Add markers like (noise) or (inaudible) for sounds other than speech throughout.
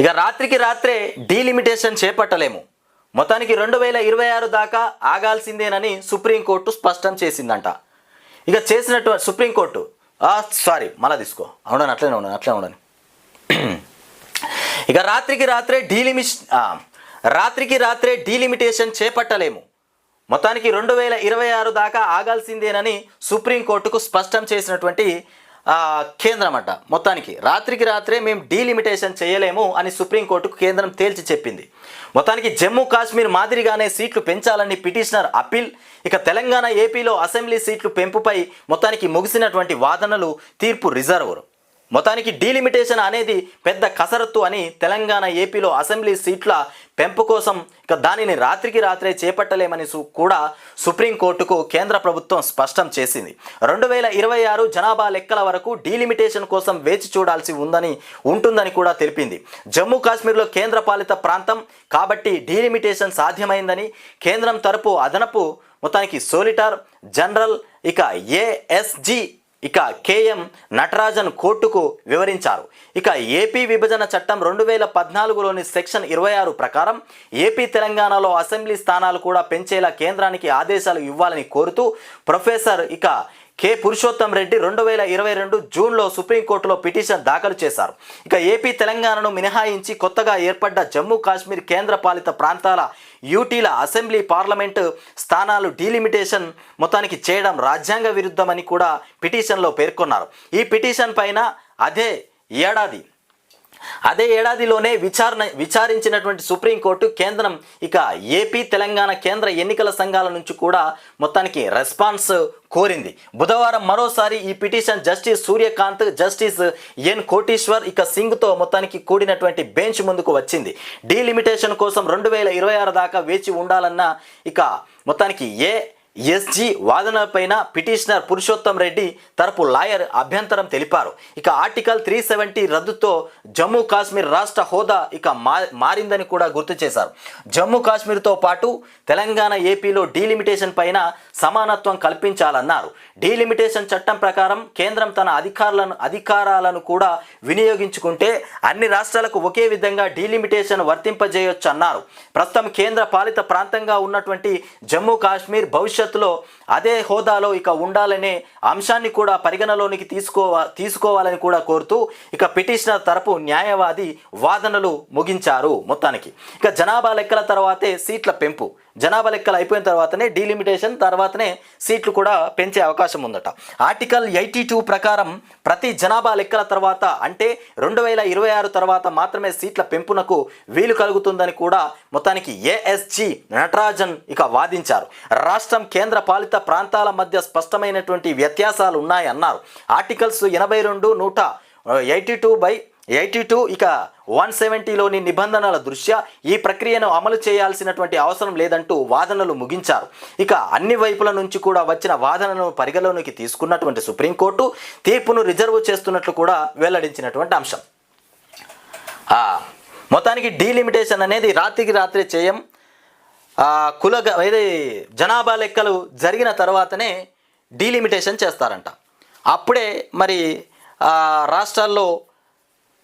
ఇక రాత్రికి రాత్రే డీలిమిటేషన్ చేపట్టలేము. మొత్తానికి రెండు వేల ఇరవై ఆరు దాకా ఆగాల్సిందేనని సుప్రీంకోర్టు స్పష్టం చేసిందంట. ఇక చేసినట్టు సుప్రీంకోర్టు సారీ మళ్ళా తీసుకో. అవునని అట్లనే ఉండను అట్లనే ఉండను (clears throat) ఇక రాత్రికి రాత్రే డీలిమిష్ రాత్రికి రాత్రే డీలిమిటేషన్ చేపట్టలేము. మొత్తానికి రెండు వేల ఇరవై ఆరు దాకా ఆగాల్సిందేనని సుప్రీంకోర్టుకు స్పష్టం చేసినటువంటి కేంద్రం అంట మొత్తానికి రాత్రికి రాత్రే మేము డీలిమిటేషన్ చేయలేము అని సుప్రీంకోర్టుకు కేంద్రం తేల్చి చెప్పింది. మొత్తానికి జమ్మూ కాశ్మీర్ మాదిరిగానే సీట్లు పెంచాలని పిటిషనర్ అప్పీల్ ఇక తెలంగాణ ఏపీలో అసెంబ్లీ సీట్లు పెంపుపై మొత్తానికి ముగిసినటువంటి వాదనలు తీర్పు రిజర్వర్ మొత్తానికి డీలిమిటేషన్ అనేది పెద్ద కసరత్తు అని తెలంగాణ ఏపీలో అసెంబ్లీ సీట్ల పెంపు కోసం ఇక దానిని రాత్రికి రాత్రే చేపట్టలేమని కూడా సుప్రీంకోర్టుకు కేంద్ర ప్రభుత్వం స్పష్టం చేసింది. రెండు వేల ఇరవై ఆరు జనాభా లెక్కల వరకు డీలిమిటేషన్ కోసం వేచి చూడాల్సి ఉందని ఉంటుందని కూడా తెలిపింది. జమ్మూ కాశ్మీర్లో కేంద్ర పాలిత ప్రాంతం కాబట్టి డీలిమిటేషన్ సాధ్యమైందని కేంద్రం తరపు అదనపు మొత్తానికి సోలిటార్ జనరల్ ఇక ఏఎస్జి ఇక కేఎం నటరాజన్ కోర్టుకు వివరించారు. ఇక ఏపీ విభజన చట్టం రెండు వేల పద్నాలుగులోని సెక్షన్ ఇరవై ఆరు ప్రకారం ఏపీ తెలంగాణలో అసెంబ్లీ స్థానాలు కూడా పెంచేలా కేంద్రానికి ఆదేశాలు ఇవ్వాలని కోరుతూ ప్రొఫెసర్ ఇక కె. పురుషోత్తం రెడ్డి రెండు వేల ఇరవై రెండు జూన్లో సుప్రీంకోర్టులో పిటిషన్ దాఖలు చేశారు. ఇక ఏపీ తెలంగాణను మినహాయించి కొత్తగా ఏర్పడ్డ జమ్మూ కాశ్మీర్ కేంద్రపాలిత ప్రాంతాల యూటీల అసెంబ్లీ పార్లమెంటు స్థానాలు డీలిమిటేషన్ మొత్తానికి చేయడం రాజ్యాంగ విరుద్ధమని కూడా పిటిషన్లో పేర్కొన్నారు. ఈ పిటిషన్ పైన అదే ఏడాది అదే ఏడాదిలోనే విచారణ విచారించినటువంటి సుప్రీంకోర్టు కేంద్రం ఇక ఏపీ తెలంగాణ కేంద్ర ఎన్నికల సంఘాల నుంచి కూడా మొత్తానికి రెస్పాన్స్ కోరింది. బుధవారం మరోసారి ఈ petition justice Suryakant justice N Kotiswar ఇక సింగ్తో మొత్తానికి కూడినటువంటి బెంచ్ ముందుకు వచ్చింది. డీలిమిటేషన్ కోసం రెండు వేల ఇరవై ఆరు దాకా వేచి ఉండాలన్న ఇక మొత్తానికి ఏ ఎస్జీ వాదనపైన పిటిషనర్ పురుషోత్తం రెడ్డి తరపు లాయర్ అభ్యంతరం తెలిపారు. ఇక ఆర్టికల్ త్రీ సెవెంటీ రద్దుతో జమ్మూ కాశ్మీర్ రాష్ట్ర హోదా ఇక మా మారిందని కూడా గుర్తు చేశారు. జమ్మూ కాశ్మీర్తో పాటు తెలంగాణ ఏపీలో డీలిమిటేషన్ పైన సమానత్వం కల్పించాలన్నారు. డీలిమిటేషన్ చట్టం ప్రకారం కేంద్రం తన అధికారులను అధికారాలను కూడా వినియోగించుకుంటే అన్ని రాష్ట్రాలకు ఒకే విధంగా డీలిమిటేషన్ వర్తింపజేయొచ్చు అన్నారు ప్రస్తుతం కేంద్ర పాలిత ప్రాంతంగా ఉన్నటువంటి జమ్మూ కాశ్మీర్ భవిష్యత్ భవిష్యత్తులో అదే హోదాలో ఇక ఉండాలనే అంశాన్ని కూడా పరిగణలోనికి తీసుకోవా తీసుకోవాలని కూడా కోరుతూ ఇక పిటిషనర్ తరపు న్యాయవాది వాదనలు ముగించారు మొత్తానికి. ఇక జనాభా లెక్కల తర్వాతే సీట్ల పెంపు. జనాభా లెక్కలు అయిపోయిన తర్వాతనే డీలిమిటేషన్ తర్వాతనే సీట్లు కూడా పెంచే అవకాశం ఉందట. ఆర్టికల్ ఎయిటీ టూ ప్రకారం ప్రతి జనాభా లెక్కల తర్వాత అంటే రెండు వేల ఇరవై ఆరు తర్వాత మాత్రమే సీట్ల పెంపునకు వీలు కలుగుతుందని కూడా మొత్తానికి ఏఎస్జి నటరాజన్ ఇక వాదించారు. రాష్ట్రం కేంద్ర పాలిత ప్రాంతాల మధ్య స్పష్టమైనటువంటి వ్యత్యాసాలు ఉన్నాయన్నారు ఆర్టికల్స్ ఎనభై రెండు నూట eighty two by eighty two ఇక వన్ సెవెంటీలోని నిబంధనల దృష్ట్యా ఈ ప్రక్రియను అమలు చేయాల్సినటువంటి అవసరం లేదంటూ వాదనలు ముగించారు. ఇక అన్ని వైపుల నుంచి కూడా వచ్చిన వాదనను పరిగణలోనికి తీసుకున్నటువంటి సుప్రీంకోర్టు తీర్పును రిజర్వ్ చేస్తున్నట్లు కూడా వెల్లడించినటువంటి అంశం. మొత్తానికి డీలిమిటేషన్ అనేది రాత్రికి రాత్రే చేయం. కుల ఇది జనాభా లెక్కలు జరిగిన తర్వాతనే డీలిమిటేషన్ చేస్తారంట. అప్పుడే మరి రాష్ట్రాల్లో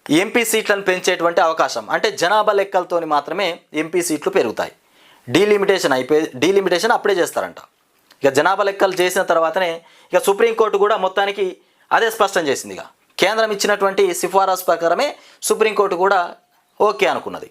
ఎంపీ సీట్లను పెంచేటువంటి అవకాశం. అంటే జనాభా లెక్కలతోని మాత్రమే ఎంపీ సీట్లు పెరుగుతాయి. డీలిమిటేషన్ అయిపోయి డీలిమిటేషన్ అప్పుడే చేస్తారంట. ఇక జనాభా లెక్కలు చేసిన తర్వాతనే ఇక సుప్రీంకోర్టు కూడా మొత్తానికి అదే స్పష్టం చేసింది ఇక. కేంద్రం ఇచ్చినటువంటి సిఫారసు ప్రకారమే సుప్రీంకోర్టు కూడా ఓకే అనుకున్నది.